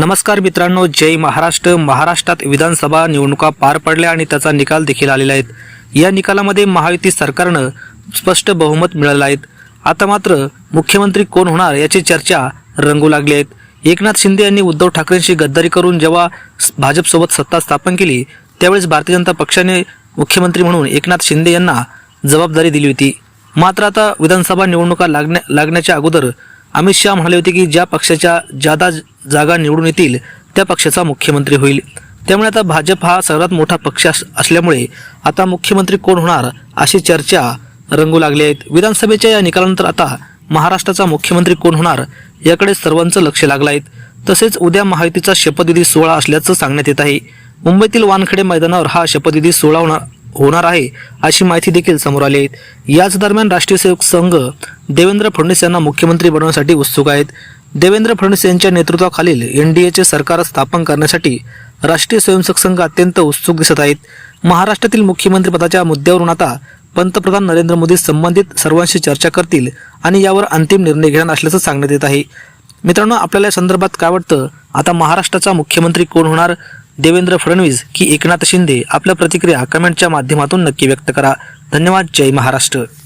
नमस्कार मित्रांनो जय महाराष्ट्र. महाराष्ट्रात विधानसभा निवडणुका पार पडल्या आणि त्याचा निकाल देखील आलेला आहेत या निकालामध्ये महायुती सरकारनं स्पष्ट बहुमत मिळालं आहेत आता मात्र मुख्यमंत्री कोण होणार याची चर्चा रंगू लागली आहेत एकनाथ शिंदे यांनी उद्धव ठाकरेंशी गद्दारी करून जेव्हा भाजपसोबत सत्ता स्थापन केली त्यावेळेस भारतीय जनता पक्षाने मुख्यमंत्री म्हणून एकनाथ शिंदे यांना जबाबदारी दिली होती. मात्र आता विधानसभा निवडणुका लागण्या लागण्याच्या अगोदर अमित शहा म्हणाले होते की ज्या पक्षाच्या जादा जागा निवडून येतील त्या पक्षाचा मुख्यमंत्री होईल. त्यामुळे आता भाजप हा सर्वात मोठा पक्ष अस- असल्यामुळे आता मुख्यमंत्री कोण होणार अशी चर्चा रंगू लागली आहेत. विधानसभेच्या या निकालानंतर आता महाराष्ट्राचा मुख्यमंत्री कोण होणार याकडे सर्वांचं लक्ष लागलं आहे. तसेच उद्या महायुतीचा शपथविधी सोहळा असल्याचं सांगण्यात येत आहे. मुंबईतील वानखेडे मैदानावर हा शपथविधी सोहळा होणार होणार आहे अशी माहिती देखील समोर आली आहे. याच दरम्यान राष्ट्रीय सेवक संघ देवेंद्र फडणवीस यांना मुख्यमंत्री बनवण्यासाठी उत्सुक आहेत. देवेंद्र फडणवीस यांच्या नेतृत्वाखालील एनडीएचे सरकार स्थापन करण्यासाठी राष्ट्रीय स्वयंसेवक संघ अत्यंत उत्सुक दिसत आहेत. महाराष्ट्रातील मुख्यमंत्रीपदाच्या मुद्द्यावरून आता पंतप्रधान नरेंद्र मोदी संबंधित सर्वांशी चर्चा करतील आणि यावर अंतिम निर्णय घेणार असल्याचं सांगण्यात येत आहे. मित्रांनो आपल्याला या संदर्भात काय वाटतं? आता महाराष्ट्राचा मुख्यमंत्री कोण होणार? देवेंद्र फडणवीस की एकनाथ शिंदे आपल्या प्रतिक्रिया कमेंटच्या माध्यमातून नक्की व्यक्त करा. धन्यवाद. जय महाराष्ट्र.